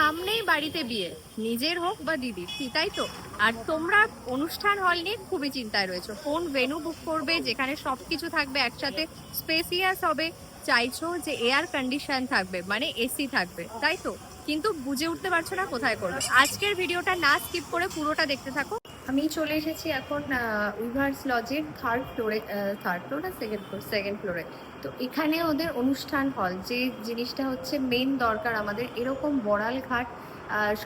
সামনেই বাড়িতে বিয়ে। নিজের হোক বা দিদির তাই তো? আর তোমরা অনুষ্ঠান হল নিয়ে খুবই চিন্তায় রয়েছো। কোন ভেনু বুক করবে, যেখানে সব কিছু থাকবে একসাথে স্পেসিয়াস হবে, চাইছো যে এয়ার কন্ডিশন থাকবে মানে এসি থাকবে, তাই তো? কিন্তু বুঝে উঠতে পারছ না কোথায় করবে। আজকের ভিডিওটা না স্কিপ করে পুরোটা দেখতে থাকো। আমি চলে এসেছি এখন উইভার্স লজের থার্ড ফ্লোরে থার্ড ফ্লোর না সেকেন্ড ফ্লোর সেকেন্ড ফ্লোরে তো এখানে ওদের অনুষ্ঠান হল, যে জিনিসটা হচ্ছে মেন দরকার আমাদের, এরকম বড়াল ঘাট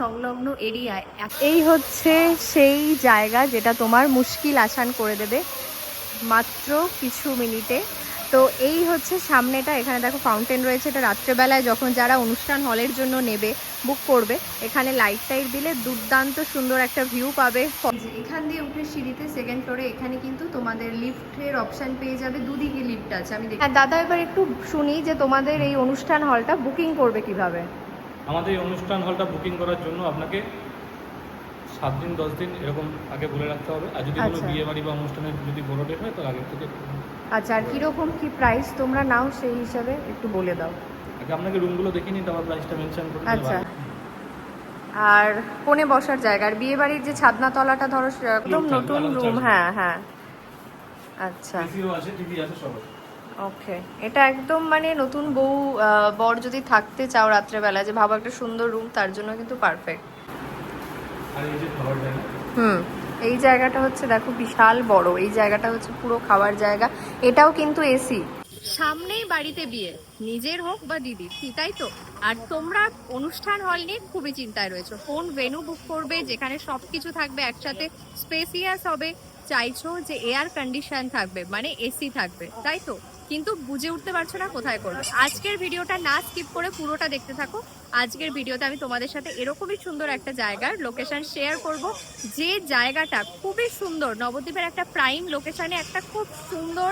সংলগ্ন এরিয়ায় এই হচ্ছে সেই জায়গা যেটা তোমার মুশকিল আসান করে দেবে। মাত্র কিছু মিনিটে। তো এই হচ্ছে সামনেটা, এখানে দেখো ফাউন্টেন রয়েছে। এটা রাত্রেবেলায় যখন যারা অনুষ্ঠান হলের জন্য নেবে বুক করবে, এখানে লাইট টাইট দিলে দুর্দান্ত সুন্দর একটা ভিউ পাবে। এখান দিয়ে উঠে সিঁড়িতে সেকেন্ড ফ্লোরে এখানে কিন্তু তোমাদের লিফটের অপশন পেয়ে যাবে দুদিকে লিফট আছে, আমি দেখি দাদা, এবার একটু শুনি যে তোমাদের এই অনুষ্ঠান হলটা বুকিং করবে কীভাবে? আমাদের এই অনুষ্ঠান হলটা বুকিং করার জন্য আপনাকে সাত দিন দশ দিন এরকম আগে বলে রাখতে হবে। আর যদি কোনো আচ্ছা। বিয়ে বাড়ি বা অনুষ্ঠানের যদি বড় ডেট হয় তাহলে আগে থেকে আচ্ছা আর কীরকম কি প্রাইস তোমরা নাও সেই হিসাবে একটু বলে দাও। আগে আপনাকে রুমগুলো দেখিয়ে নিতে আমার প্রাইসটা মেনশন করে দিলে আচ্ছা। আর কোণে বসার জায়গা আর বিয়ে বাড়ির যে ছাদনা তলাটা ধরো সে একদম থাকবে, নতুন আলাদা রুম হ্যাঁ হ্যাঁ। আচ্ছা। এসিও আছে টিভি আছে সব আছে। ওকে এটা একদম মানে নতুন বউ আহ, বর যদি থাকতে চাও রাত্রেবেলা যে ভাবো একটা সুন্দর রুম তার জন্য কিন্তু পারফেক্ট আর এই যে খাবার জায়গা হুম এই জায়গাটা হচ্ছে দেখো বিশাল বড়। এই জায়গাটা হচ্ছে পুরো খাওয়ার জায়গা। এটাও কিন্তু এসি সামনেই বাড়িতে বিয়ে। নিজের হোক বা দিদির কি তাই তো? আর তোমরা অনুষ্ঠান হল নিয়ে খুবই চিন্তায় রয়েছো। কোন ভেনু বুক করবে? যেখানে সব কিছু থাকবে একসাথে। স্পেসিয়াস হবে। চাইছো যে এয়ার কন্ডিশন থাকবে মানে এসি থাকবে তাই তো? কিন্তু বুঝে উঠতে পারছ না কোথায় করবে। আজকের ভিডিওটা না স্কিপ করে পুরোটা দেখতে থাকো। আজকের ভিডিওতে আমি তোমাদের সাথে এরকমই সুন্দর একটা জায়গার লোকেশন শেয়ার করব। যে জায়গাটা খুবই সুন্দর, নবদ্বীপের একটা প্রাইম লোকেশনে একটা খুব সুন্দর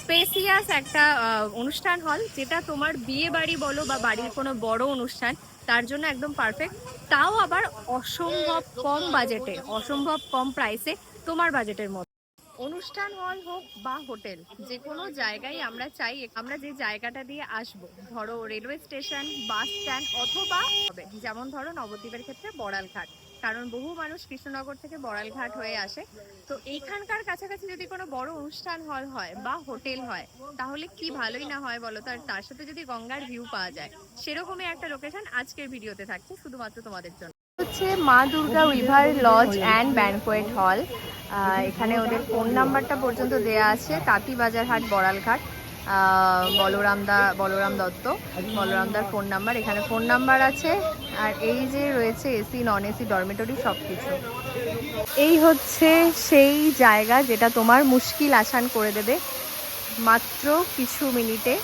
স্পেসিয়াস একটা অনুষ্ঠান হল যেটা তোমার বিয়ে বাড়ি বলো বা বাড়ির কোনো বড় অনুষ্ঠান, তার জন্য একদম পারফেক্ট তাও আবার অসম্ভব কম বাজেটে অসম্ভব কম প্রাইসে তোমার বাজেটের মধ্যে। অনুষ্ঠান হল হোক বা হোটেল, যে কোনো জায়গায় আমরা চাই, আমরা যে জায়গাটা দিয়ে আসব, ধরো রেলওয়ে স্টেশন, বাস স্ট্যান্ড অথবা হবে, যেমন ধরো নবদ্বীপের ক্ষেত্রে বড়ালঘাট, কারণ বহু মানুষ কৃষ্ণনগর থেকে বড়ালঘাট হয়ে আসে। তো এইখানকার কাছাকাছি যদি কোনো বড় অনুষ্ঠান হল হয় বা হোটেল হয়, তাহলে কি ভালোই না হয় বলো আর তার সাথে যদি গঙ্গার ভিউ পাওয়া যায়, সেরকমই একটা লোকেশন আজকের ভিডিওতে থাকছে, শুধুমাত্র তোমাদের জন্য। হচ্ছে Maa Durga river lodge and banquet hall এখানে ওদের ফোন নাম্বারটা পর্যন্ত দেয়া আছে তাঁতি বাজার হাট বড়ালঘাট আহ, বলরাম দা বলরাম দত্ত বলরামদার ফোন নাম্বার এখানে ফোন নাম্বার আছে আর এই যে রয়েছে এসি নন এসি ডরমেটরি সব কিছু এই হচ্ছে সেই জায়গা যেটা তোমার মুশকিল আসান করে দেবে। মাত্র কিছু মিনিটে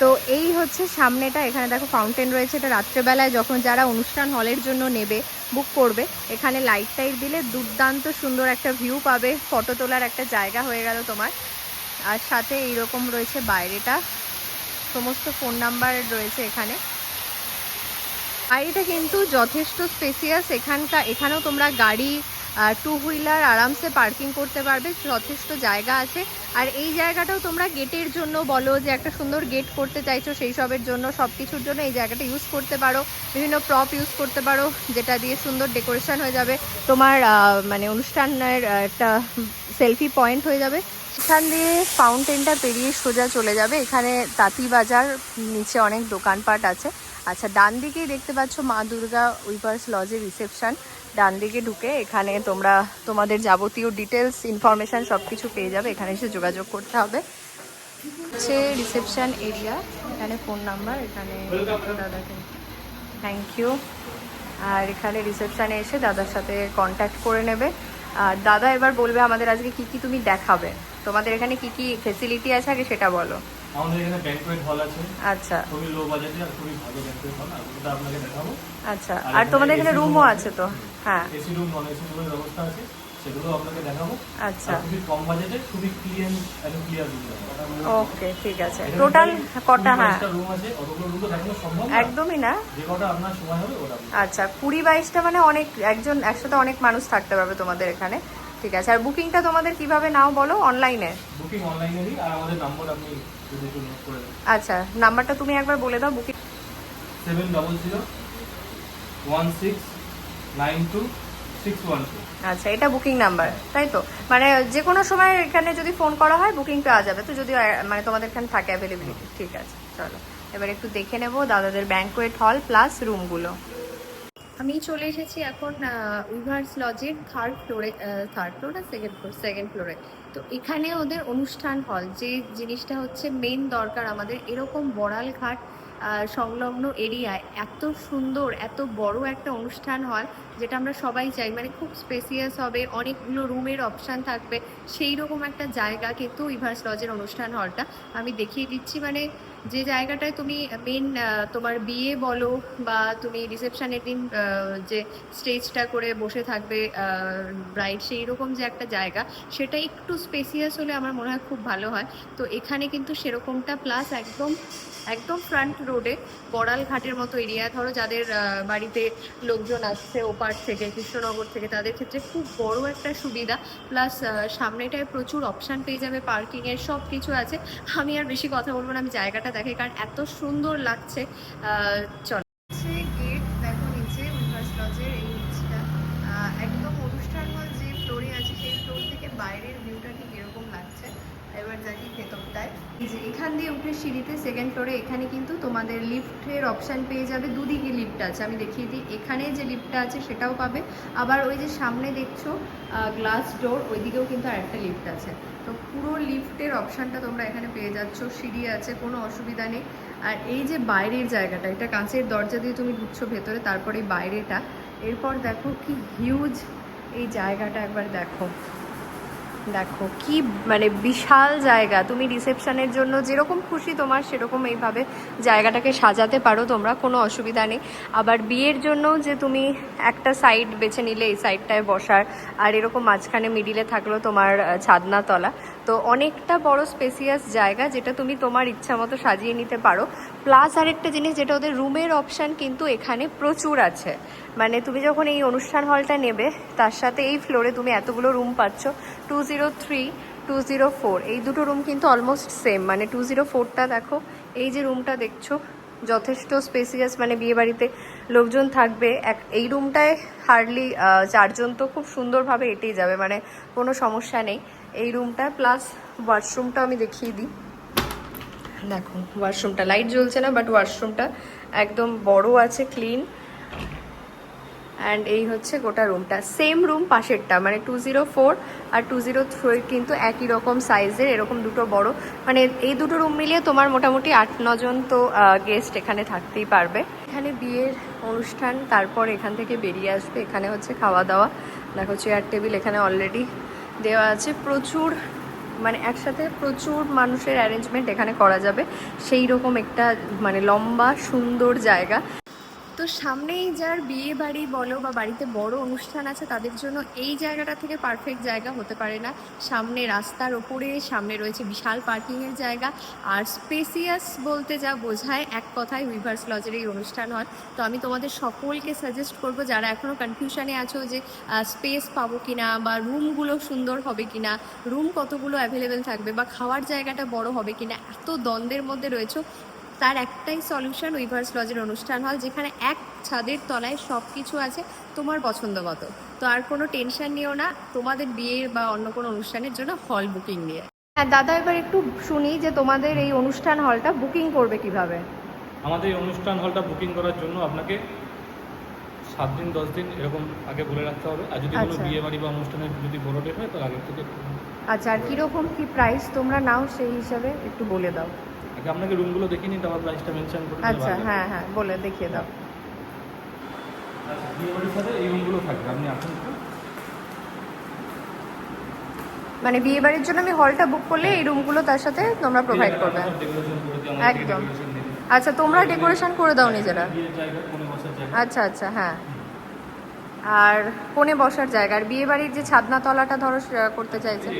তো এই হচ্ছে সামনেটা, এখানে দেখো ফাউন্টেন রয়েছে, এটা রাত্রেবেলায় যখন যারা অনুষ্ঠান হলের জন্য নেবে বুক করবে, এখানে লাইট টাইট দিলে দুর্দান্ত সুন্দর একটা ভিউ পাবে ফটো তোলার একটা জায়গা হয়ে গেল তোমার। আর সাথে এইরকম রয়েছে বাইরেটা, সমস্ত ফোন নাম্বার রয়েছে এখানে। বাড়িটা কিন্তু যথেষ্ট স্পেসিয়াস এখানকার এখানেও তোমরা গাড়ি টু হুইলার আরামসে পার্কিং করতে পারবে, যথেষ্ট জায়গা আছে। আর এই জায়গাটাও তোমরা গেটের জন্য বলো যে একটা সুন্দর গেট করতে চাইছো, সেই সবের জন্য সব কিছুর জন্য এই জায়গাটা ইউজ করতে পারো। বিভিন্ন প্রপ ইউজ করতে পারো, যেটা দিয়ে সুন্দর ডেকোরেশন হয়ে যাবে। তোমার মানে অনুষ্ঠানের একটা সেলফি পয়েন্ট হয়ে যাবে। এখান দিয়ে ফাউন্টেনটা পেরিয়ে সোজা চলে যাবে। এখানে তাঁতি বাজার, নিচে অনেক দোকানপাট আছে। আচ্ছা ডান দিকেই দেখতে পাচ্ছ মা দুর্গা উইভার্স লজের রিসেপশান। ডান দিকে ঢুকে এখানে তোমরা, তোমাদের যাবতীয় ডিটেলস ইনফরমেশন সব কিছু পেয়ে যাবে। এখানে এসে যোগাযোগ করতে হবে। হচ্ছে রিসেপশান এরিয়া। এখানে ফোন নাম্বার, এখানে দাদাকে। থ্যাংক ইউ আর এখানে রিসেপশানে এসে দাদার সাথে কন্ট্যাক্ট করে নেবে। আর দাদা এবার বলবে আমাদের আজকে কি কি তুমি দেখাবে। তোমাদের এখানে কি কি ফেসিলিটি আছে আগে সেটা বলো। আমাদের এখানে ব্যাংকুয়েট হল আছে। আচ্ছা। খুবই লো বাজেটে আর খুবই ভালো ব্যাংকুয়েট হল আর ওটা আপনাকে দেখাবো। আচ্ছা আর তোমাদের এখানে রুমও আছে তো? হ্যাঁ। এসি রুম নন এসি রুমের ব্যবস্থা আছে সেগুলো আপনাকে দেখাবো। আচ্ছা। খুবই কম বাজেটে খুবই ক্লিয়ার একদম ক্লিয়ার রুম ওকে ঠিক আছে। টোটাল কটা হ্যাঁ। রুম আছে অতগুলো রুম দেখানো সম্ভব একদমই না। যে কটা আপনার সময় হবে ওটা আচ্ছা কুড়ি বাইশটা মানে অনেক একজন একসাথে অনেক মানুষ থাকতে পারবে তোমাদের এখানে। ঠিক আছে। আর বুকিংটা তোমাদের কীভাবে নাও বলো? অনলাইনে বুকিং অনলাইনেরই আর আমাদের নাম্বার আপনি যদি একটু নোট করে দেন। আচ্ছা নাম্বারটা তুমি একবার বলে দাও booking seven double zero one six nine two six one two. আচ্ছা এটা বুকিং নাম্বার তাই তো? মানে যে কোনো সময় এখানে যদি ফোন করা হয় বুকিং পাওয়া যাবে। তো যদি মানে তোমাদের এখানে থাকে অ্যাভেলেবিলিটি ঠিক আছে চলো। এবার একটু দেখে নেব দাদাদের ব্যাঙ্কোয়েট হল প্লাস রুমগুলো আমি চলে এসেছি এখন উইভার্স লজের থার্ড ফ্লোরে থার্ড ফ্লোর না সেকেন্ড ফ্লোর সেকেন্ড ফ্লোরে তো এখানে ওদের অনুষ্ঠান হল যে জিনিসটা হচ্ছে মেন দরকার আমাদের, এরকম বড়াল ঘাট সংলগ্ন এরিয়ায় এত সুন্দর, এত বড় একটা অনুষ্ঠান হল যেটা আমরা সবাই চাই মানে খুব স্পেসিয়াস হবে, অনেকগুলো রুমের অপশান থাকবে সেই রকম একটা জায়গা কিন্তু ইভার্স লজের অনুষ্ঠান হলটা আমি দেখিয়ে দিচ্ছি। মানে যে জায়গাটায় তুমি মেন তোমার বিয়ে বলো বা তুমি রিসেপশানের দিন যে স্টেজটা করে বসে থাকবে ব্রাইড সেই রকম যে একটা জায়গা, সেটা একটু স্পেসিয়াস হলে আমার মনে হয় খুব ভালো হয়। তো এখানে কিন্তু সেরকমটা প্লাস একদম একদম ফ্রন্ট রোডে বড়াল ঘাটের মতো এরিয়া ধরো যাদের বাড়িতে লোকজন আসছে ওপার থেকে, কৃষ্ণনগর থেকে, তাদের ক্ষেত্রে খুব বড় একটা সুবিধা। প্লাস সামনেটায় প্রচুর অপশান পেয়ে যাবে পার্কিংয়ের সব কিছু আছে। আমি আর বেশি কথা বলব না, আমি জায়গাটা দেখে কারণ এত সুন্দর লাগছে। চল। গেট দেখো নিচে উইভার্স লজের এই একদম অনুষ্ঠান হল যে ফ্লোরে আছে, সেই ফ্লোর থেকে বাইরের ভিউটা ঠিক এরকম লাগছে। এবার যাই ভেতরটায়। যে এখান দিয়ে উঠে সিঁড়িতে সেকেন্ড ফ্লোরে এখানে কিন্তু তোমাদের লিফটের অপশান পেয়ে যাবে দুদিকে লিফট আছে। আমি দেখিয়ে দিই, এখানে যে লিফটটা আছে সেটাও পাবে। আবার ওই যে সামনে দেখছ গ্লাস ডোর ওইদিকেও কিন্তু আরেকটা লিফট আছে। তো পুরো লিফটের অপশানটা তোমরা এখানে পেয়ে যাচ্ছ। সিঁড়ি আছে, কোনো অসুবিধা নেই। আর এই যে বাইরের জায়গাটা, এটা কাঁচের দরজা দিয়ে তুমি ঢুকছো ভেতরে, তারপরে বাইরেটা। এরপর দেখো কি হিউজ এই জায়গাটা একবার দেখো। দেখো, কি মানে বিশাল জায়গা। তুমি রিসেপশনের জন্য যেরকম খুশি তোমার সেরকম এইভাবে জায়গাটাকে সাজাতে পারো, তোমরা কোনো অসুবিধা নেই। আবার বিয়ের জন্য যে তুমি একটা সাইড বেছে নিলে, এই সাইডটায় বসার, আর এরকম মাঝখানে মিডিলে থাকল তোমার ছাদনাতলা। ছাদনা তলা তো অনেকটা বড় স্পেসিয়াস জায়গা যেটা তুমি তোমার ইচ্ছা মতো সাজিয়ে নিতে পারো। প্লাস আরেকটা জিনিস যেটা ওদের রুমের অপশান কিন্তু এখানে প্রচুর আছে। মানে তুমি যখন এই অনুষ্ঠান হলটা নেবে, তার সাথে এই ফ্লোরে তুমি এতগুলো রুম পাচ্ছ। Two zero three two zero four এই দুটো রুম কিন্তু অলমোস্ট সেম মানে টু জিরো ফোরটা দেখো, এই যে রুমটা দেখছ, যথেষ্ট স্পেসিয়াস মানে বিয়ে বাড়িতে লোকজন থাকবে। এক, এই রুমটায় হার্ডলি চারজন তো খুব সুন্দরভাবে এটেই যাবে। মানে কোনো সমস্যা নেই। এই রুমটা প্লাস ওয়াশরুমটা আমি দেখিয়ে দিই। দেখো ওয়াশরুমটা লাইট জ্বলছে না বাট ওয়াশরুমটা একদম বড় আছে ক্লিন অ্যান্ড এই হচ্ছে গোটা রুমটা সেম রুম পাশেরটা মানে টু জিরো ফোর আর টু জিরো থ্রি কিন্তু একই রকম সাইজের এরকম দুটো বড়। মানে এই দুটো রুম মিলিয়ে তোমার মোটামুটি আট নজন তো গেস্ট এখানে থাকতেই পারবে। এখানে বিয়ের অনুষ্ঠান, তারপর এখান থেকে বেরিয়ে আসবে। এখানে হচ্ছে খাওয়া দাওয়া দেখো চেয়ার টেবিল এখানে অলরেডি দেওয়া আছে। প্রচুর মানে একসাথে প্রচুর মানুষের অ্যারেঞ্জমেন্ট এখানে করা যাবে। সেই রকম একটা মানে লম্বা, সুন্দর জায়গা। তো সামনেই যার বিয়ে বাড়ি বলো বা বাড়িতে বড় অনুষ্ঠান আছে, তাদের জন্য এই জায়গাটা থেকে পারফেক্ট জায়গা হতে পারে না। সামনে রাস্তার ওপরে, সামনে রয়েছে বিশাল পার্কিংয়ের জায়গা। আর স্পেসিয়াস বলতে যা বোঝায়, এক কথায় উইভার্স লজের এই অনুষ্ঠান হয়। তো আমি তোমাদের সকলকে সাজেস্ট করব, যারা এখনও কনফিউশনে আছো যে স্পেস পাবো কিনা বা রুমগুলো সুন্দর হবে কিনা রুম কতগুলো অ্যাভেলেবেল থাকবে বা খাওয়ার জায়গাটা বড় হবে কিনা, এত দ্বন্দ্বের মধ্যে রয়েছে। তার একটাই সলিউশন উইভার্স লজের অনুষ্ঠান হল যেখানে এক ছাদের তলায় সব কিছু আছে তোমার পছন্দ মতো। তো আর কোনো টেনশন নিও না তোমাদের বিয়ে বা অন্য কোনো অনুষ্ঠানের জন্য হল বুকিং নিয়ে। হ্যাঁ দাদা এবার একটু শুনি যে তোমাদের এই অনুষ্ঠান হলটা বুকিং করবে কীভাবে? আমাদের এই অনুষ্ঠান হলটা বুকিং করার জন্য আপনাকে সাত দিন দশ দিন এরকম আগে বলে রাখতে হবে। আর যদি কোনো আচ্ছা। বিয়ে বাড়ি বা অনুষ্ঠানের যদি বড় ডেট হয় তাহলে আগে থেকে আচ্ছা আর কীরকম কী প্রাইস তোমরা নাও সেই হিসাবে একটু বলে দাও। আগে আপনাকে রুমগুলো দেখিয়ে নিন তারপর প্রাইসটা মেনশন করে আচ্ছা হ্যাঁ হ্যাঁ বলে দেখিয়ে দাও। আচ্ছা বিয়ে বাড়ির সাথে এই রুমগুলো থাকবে আপনি আসুন মানে বিয়ে বাড়ির জন্য আমি হলটা বুক করলে এই রুমগুলো তার সাথে তোমরা প্রোভাইড করবে। একদম। আচ্ছা তোমরা ডেকোরেশন করে দাও নিজেরা। বসার জায়গা। আচ্ছা আচ্ছা হ্যাঁ। আর কোণে বসার জায়গা আর বিয়ে বাড়ির যে ছাদনা তলাটা ধরো করতে চাইছে।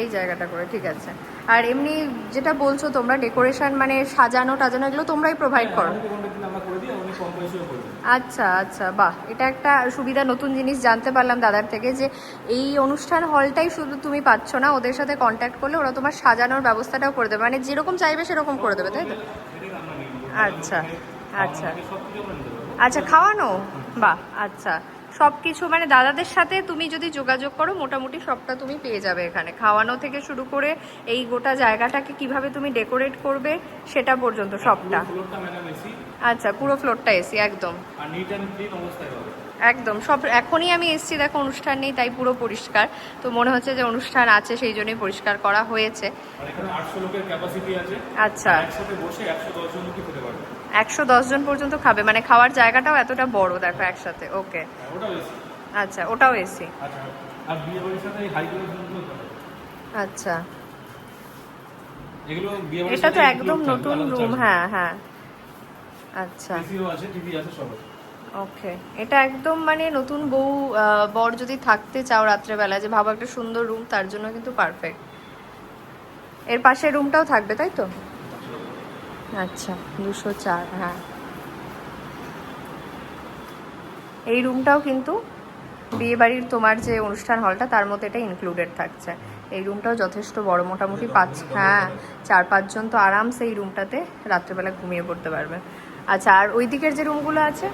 এই জায়গাটা করা ঠিক আছে আর এমনি যেটা বলছো তোমরা ডেকোরেশন মানে সাজানো টাজানো এগুলো তোমরাই প্রোভাইড করো আমরা করে। আচ্ছা আচ্ছা বাহ এটা একটা সুবিধা নতুন জিনিস জানতে পারলাম দাদার থেকে যে এই অনুষ্ঠান হলটাই শুধু তুমি পাচ্ছ না ওদের সাথে কন্ট্যাক্ট করলে ওরা তোমার সাজানোর ব্যবস্থাটাও করে দেবে মানে যেরকম চাইবে সেরকম করে দেবে তাই তো। আচ্ছা আচ্ছা। আচ্ছা খাওয়ানো বাহ আচ্ছা সব কিছু মানে দাদাদের সাথে তুমি যদি যোগাযোগ করো মোটামুটি সবটা তুমি পেয়ে যাবে এখানে। খাওয়ানো থেকে শুরু করে এই গোটা জায়গাটাকে কীভাবে তুমি ডেকোরেট করবে সেটা পর্যন্ত সবটা। আচ্ছা পুরো ফ্লোরটা এসি একদম। একদম সব এখনই আমি এসেছি দেখো অনুষ্ঠান নেই তাই পুরো পরিষ্কার। তো মনে হচ্ছে যে অনুষ্ঠান আছে সেই জন্যই পরিষ্কার করা হয়েছে। আচ্ছা। একসাথে বসে একশো দশ জন কি খেতে পারবে। একশো দশ জন পর্যন্ত খাবে। মানে খাওয়ার জায়গাটাও এতটা বড় দেখো একসাথে। ওকে। আচ্ছা ওটাও এসি আচ্ছা আচ্ছা। এটা তো একদম নতুন রুম হ্যাঁ হ্যাঁ। আচ্ছা। এসিও আছে টিভি আছে সব ওকে। এটা একদম মানে নতুন বউ বর যদি থাকতে চাও রাত্রেবেলা যে ভাবো একটা সুন্দর রুম তার জন্য কিন্তু পারফেক্ট এর পাশে রুমটাও থাকবে তাই তো? আচ্ছা দুশো চার হ্যাঁ। এই রুমটাও কিন্তু বিয়ে বাড়ির তোমার যে অনুষ্ঠান হলটা, তার মধ্যে এটা ইনক্লুডেড থাকছে। এই রুমটাও যথেষ্ট বড়, মোটামুটি পাঁচ হ্যাঁ চার, পাঁচজন তো আরামসে এই রুমটাতে রাত্রেবেলা ঘুমিয়ে পড়তে পারবে। আচ্ছা আর ওই দিকের যে রুমগুলো আছে?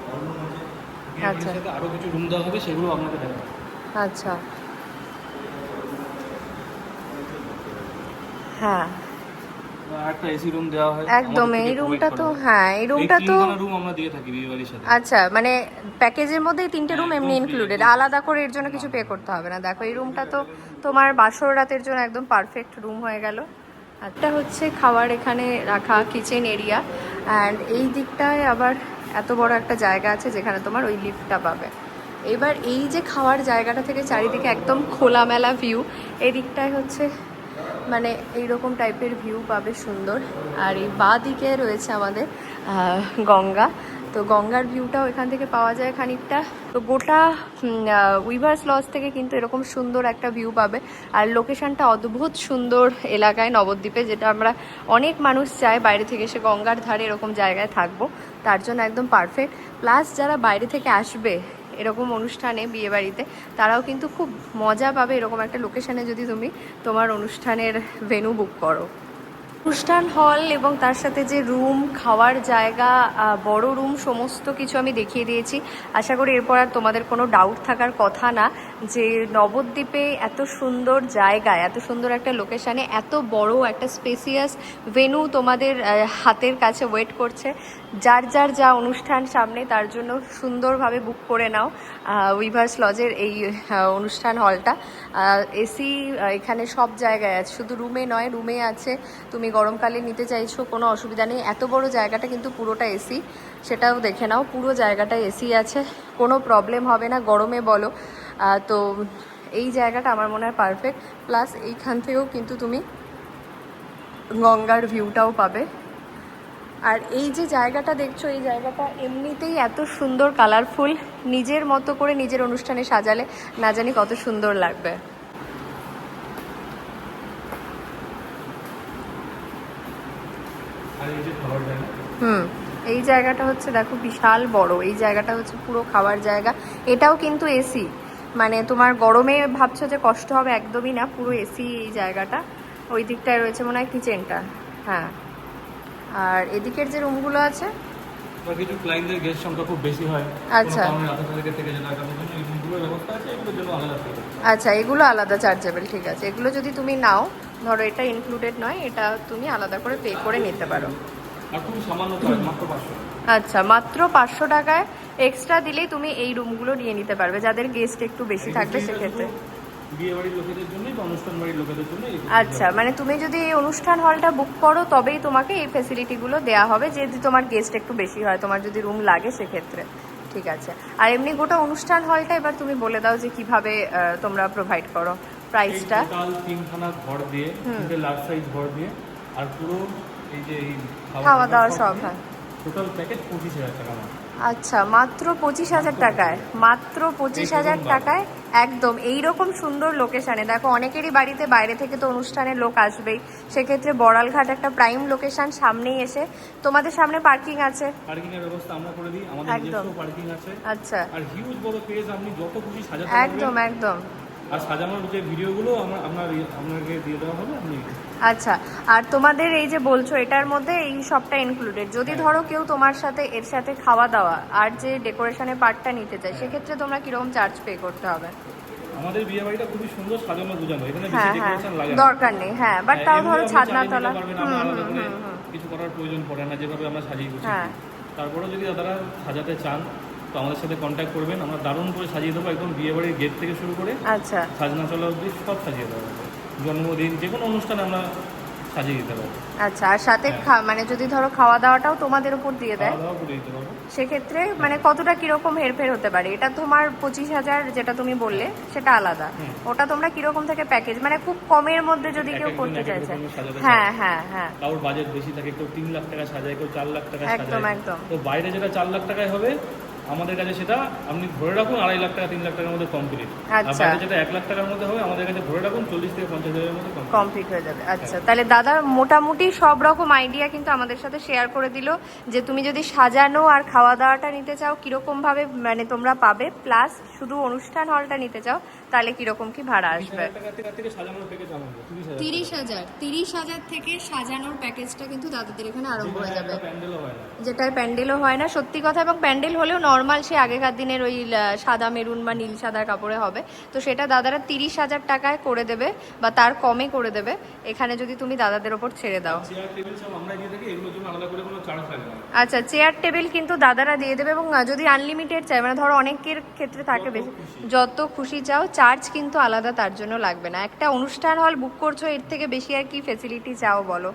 আচ্ছা। কিছু রুম দেওয়া হবে সেগুলো আপনাকে আচ্ছা। হ্যাঁ। একটা এসি রুম দেওয়া হয়। একদম এই রুমটা তো হ্যাঁ। এই রুমটা তো রুম আমরা দিয়ে থাকি বিয়ে বাড়ির সাথে। আচ্ছা মানে প্যাকেজের মধ্যে তিনটে রুম হ্যাঁ, এমনি ইনক্লুডেড আলাদা করে এর জন্য কিছু পে করতে হবে না। দেখো এই রুমটা তো তোমার বাসর রাতের জন্য একদম পারফেক্ট রুম হয়ে গেল। একটা হচ্ছে খাবার এখানে রাখা কিচেন এরিয়া অ্যান্ড এই দিকটায় আবার এত বড় একটা জায়গা আছে যেখানে তোমার ওই লিফটটা পাবে। এবার এই যে খাওয়ার জায়গাটা থেকে চারিদিকে একদম খোলামেলা ভিউ এই দিকটায় হচ্ছে মানে এইরকম টাইপের ভিউ পাবে সুন্দর। আর এই বা দিকে রয়েছে আমাদের গঙ্গা। তো গঙ্গার ভিউটাও এখান থেকে পাওয়া যায় খানিকটা। তো গোটা উইভার্স লজ থেকে কিন্তু এরকম সুন্দর একটা ভিউ পাবে। আর লোকেশনটা অদ্ভুত সুন্দর এলাকায় নবদ্বীপে, যেটা আমরা অনেক মানুষ চায় বাইরে থেকে এসে গঙ্গার ধারে এরকম জায়গায় থাকব। তার জন্য একদম পারফেক্ট প্লাস যারা বাইরে থেকে আসবে এরকম অনুষ্ঠানে বিয়ে বাড়িতে তারাও কিন্তু খুব মজা পাবে এরকম একটা লোকেশানে যদি তুমি তোমার অনুষ্ঠানের ভেনু বুক করো। অনুষ্ঠান হল এবং তার সাথে যে রুম, খাওয়ার জায়গা বড় রুম, সমস্ত কিছু আমি দেখিয়ে দিয়েছি। আশা করি এরপর আর তোমাদের কোনো ডাউট থাকার কথা না যে নবদ্বীপে এত সুন্দর জায়গায়, এত সুন্দর একটা লোকেশানে এত বড় একটা স্পেসিয়াস ভেনু তোমাদের হাতের কাছে ওয়েট করছে। যার যার যা অনুষ্ঠান সামনে, তার জন্য সুন্দরভাবে বুক করে নাও। উইভার্স লজের এই অনুষ্ঠান হলটা এসি এখানে সব জায়গায় আছে। শুধু রুমে নয় রুমে আছে। তুমি গরমকালে নিতে চাইছো, কোনো অসুবিধা নেই। এত বড় জায়গাটা কিন্তু পুরোটা এসি সেটাও দেখে নাও, পুরো জায়গাটা এসি আছে। কোনো প্রবলেম হবে না, গরমে বলো। তো এই জায়গাটা আমার মনে হয় পারফেক্ট প্লাস এইখান থেকেও কিন্তু তুমি গঙ্গার ভিউটাও পাবে। আর এই যে জায়গাটা দেখছ এই জায়গাটা এমনিতেই এত সুন্দর কালারফুল নিজের মতো করে নিজের অনুষ্ঠানে সাজালে না জানি কত সুন্দর লাগবে। হুম এই জায়গাটা হচ্ছে দেখো বিশাল বড়। এই জায়গাটা হচ্ছে পুরো খাওয়ার জায়গা। এটাও কিন্তু এসি মানে তোমার গরমে ভাবছ যে কষ্ট হবে একদমই না। পুরো এসি এই জায়গাটা। ওই দিকটায় রয়েছে মনে হয় কিচেনটা হ্যাঁ। আর এদিকের যে রুমগুলো আছে? কিছু ক্লায়েন্টদের গেস্ট সংখ্যা খুব বেশি হয়। আচ্ছা। আচ্ছা এগুলো আলাদা চার্জেবল ঠিক আছে। এগুলো যদি তুমি নাও ধরো এটা ইনক্লুডেড নয় এটা তুমি আলাদা করে পে করে নিতে পারো। আচ্ছা মাত্র পাঁচশো টাকায় এক্সট্রা দিলেই তুমি এই রুমগুলো নিয়ে নিতে পারবে যাদের গেস্ট একটু বেশি থাকবে সেক্ষেত্রে। বিয়ে বাড়ির লোকেদের জন্যই বা অনুষ্ঠান বাড়ির লোকেদের জন্য আচ্ছা মানে তুমি যদি এই অনুষ্ঠান হলটা বুক করো তবেই তোমাকে এই ফেসিলিটিগুলো দেওয়া হবে। যদি তোমার গেস্ট একটু বেশি হয় তোমার যদি রুম লাগে সেক্ষেত্রে। ঠিক আছে। আর এমনি গোটা অনুষ্ঠান হলটা এবার তুমি বলে দাও যে কীভাবে তোমরা প্রোভাইড করো প্রাইসটা টোটাল তিনখানা ঘর দিয়ে তিনটে লার্জ সাইজ ঘর দিয়ে আর পুরো এই যে খাওয়া দাওয়া সব হ্যাঁ। টোটাল প্যাকেজ পঁচিশ হাজার টাকা আচ্ছা মাত্র পঁচিশ হাজার টাকায় মাত্র পঁচিশ হাজার টাকায় একদম এই রকম সুন্দর লোকেশানে দেখো অনেকেরই বাড়িতে বাইরে থেকে তো অনুষ্ঠানের লোক আসবেই। সেক্ষেত্রে বড়ালঘাট একটা প্রাইম লোকেশান সামনেই এসে তোমাদের সামনে পার্কিং আছে। পার্কিং এর ব্যবস্থা আমরা করে দিই। আমাদের একদম। নিজস্ব পার্কিং আছে। আচ্ছা। আর হিউজ বড় পেজ আপনি যত খুশি সাজাতে একদম একদম। আর সাজানোর যে ভিডিওগুলো আমরা আপনার আপনাকে দিয়ে দেওয়া হবে আপনি আচ্ছা আর তোমাদের এই যে বলছো এটার মধ্যে এই সবটা ইনক্লুডেড যদি হ্যাঁ। ধরো কেউ তোমার সাথে এর সাথে খাওয়া দাওয়া আর যে ডেকোরেশনের পার্টটা নিতে চায় সেক্ষেত্রে তোমরা কীরকম চার্জ পে করতে হবে? আমাদের বিয়ে বাড়িটা খুবই সুন্দর সাজানো গুজানো এখানে বেশি হ্যাঁ হ্যাঁ। ডেকোরেশন লাগে দরকার নেই হ্যাঁ বাট তাও ধরো ছাদনা তলা। কিছু করার প্রয়োজন পড়ে না যেভাবে আমরা সাজিয়ে গুছিয়ে হ্যাঁ। তারপরে যদি দাদারা সাজাতে চান তো আমাদের সাথে কন্ট্যাক্ট করবেন। আমরা দারুণ করে সাজিয়ে দেবো একদম বিয়ে বাড়ির গেট থেকে শুরু করে। আচ্ছা। সাজনা চলা অবধি সব সাজিয়ে দেবো। জন্মদিন যে কোনো অনুষ্ঠানে আমরা সাজিয়ে দিতে পারব। আচ্ছা আর সাথে হ্যাঁ। মানে যদি ধরো খাওয়া দাওয়াটাও তোমাদের উপর দিয়ে দেয়। সেক্ষেত্রে মানে কতটা কীরকম হেরফের হতে পারে? এটা তোমার পঁচিশ হাজার যেটা তুমি বললে সেটা আলাদা। ওটা তোমরা কীরকম থেকে প্যাকেজ মানে খুব কমের মধ্যে যদি কেউ করতে চাইছে। হ্যাঁ হ্যাঁ হ্যাঁ। কারোর বাজেট বেশি থাকে কেউ তিন লাখ টাকা সাজায় কেউ চার লাখ টাকা একদম, একদম। তো বাইরে যেটা চার লাখ টাকায় হবে আমাদের কাছে সেটা আপনি ধরে রাখুন আড়াই লাখ টাকা তিন লাখ টাকার মধ্যে কমপ্লিট আর আচ্ছা। যেটা এক লাখ টাকার মধ্যে হবে আমাদের কাছে ধরে রাখুন চল্লিশ থেকে পঞ্চাশ হাজারের মধ্যে কমপ্লিট হয়ে যাবে। আচ্ছা তাহলে দাদা মোটামুটি সব রকম আইডিয়া কিন্তু আমাদের সাথে শেয়ার করে দিল যে তুমি যদি সাজানো আর খাওয়া দাওয়াটা নিতে চাও কীরকম ভাবে মানে তোমরা পাবে? প্লাস শুধু অনুষ্ঠান হলটা নিতে চাও তাহলে কীরকম কি ভাড়া আসবে? তিরিশ হাজার তিরিশ হাজার থেকে সাজানোর প্যাকেজটা কিন্তু দাদাদের এখানে আরম্ভ হয়ে যাবে। প্যান্ডেলও হয় না। প্যান্ডেলও হয় না। সত্যি কথা এবং প্যান্ডেল হলেও নর্মাল সে আগেকার দিনের ওই সাদা মেরুন বা নীল সাদা কাপড়ে হবে। তো সেটা দাদারা তিরিশ হাজার টাকায় করে দেবে বা তার কমে করে দেবে। এখানে যদি তুমি দাদাদের ওপর ছেড়ে দাও। আচ্ছা চেয়ার টেবিল কিন্তু দাদারা দিয়ে দেবে এবং যদি আনলিমিটেড চাই মানে ধরো অনেকের ক্ষেত্রে থাকে বেশি। যত খুশি চাও চার্জ কিন্তু আলাদা তার জন্য লাগবে না। একটা অনুষ্ঠান হল বুক করছ এর থেকে বেশি আর কি ফেসিলিটি চাও বলো।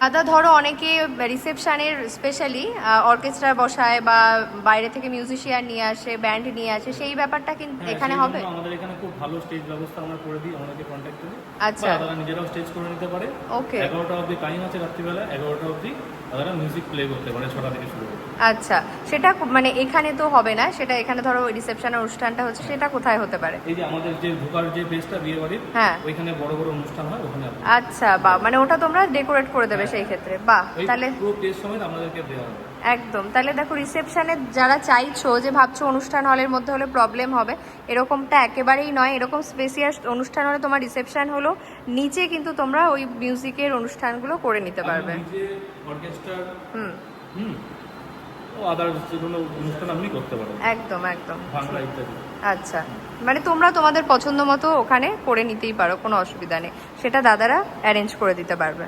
দাদা ধরো অনেকে রিসেপশনের স্পেশালি অর্কেস্ট্রা বসায় বা বাইরে থেকে মিউজিশিয়ান নিয়ে আসে ব্যান্ড নিয়ে আসে সেই ব্যাপারটা কিন্তু হ্যাঁ, এখানে হবে? আমাদের এখানে খুব ভালো স্টেজ ব্যবস্থা আমরা করে দিই আমাদেরকে কন্ট্যাক্ট করে। আচ্ছা। তারা নিজেরাও স্টেজ করে নিতে পারে। ওকে এগারোটা অবধি টাইম আছে রাত্রিবেলা এগারোটা অবধি তারা মিউজিক প্লে করতে পারে ছটা থেকে শুরু করে। আচ্ছা সেটা মানে এখানে তো হবে না সেটা এখানে ধরো রিসেপশন অনুষ্ঠানটা হচ্ছে সেটা কোথায় হতে পারে? এই যে আমাদের যে ঢোকার যে বেসটা বিয়ে বাড়ির হ্যাঁ। ওইখানে বড় বড় অনুষ্ঠান হয় ওখানে আচ্ছা বা মানে ওটা তোমরা ডেকোরেট করে দেবে সেই ক্ষেত্রে বাহ তাহলে পুরো প্লেস সমেত আমাদেরকে দেওয়া হবে। একদম তাহলে দেখো রিসেপশনে যারা চাইছো যে ভাবছ অনুষ্ঠান হলের মধ্যে হলে প্রবলেম হবে এরকমটা একেবারেই নয় এরকম স্পেসিয়াস অনুষ্ঠান হলে তোমার রিসেপশন হলো নিচে কিন্তু তোমরা ওই মিউজিকের অনুষ্ঠানগুলো করে নিতে পারবে। হুম। হুম। আদার্স যে কোনো অনুষ্ঠান আপনি করতে পারেন। একদম একদম। ভাঙড়া ইত্যাদি। আচ্ছা। মানে তোমরা তোমাদের পছন্দ মতো ওখানে করে নিতেই পারো কোনো অসুবিধা নেই। সেটা দাদারা অ্যারেঞ্জ করে দিতে পারবে।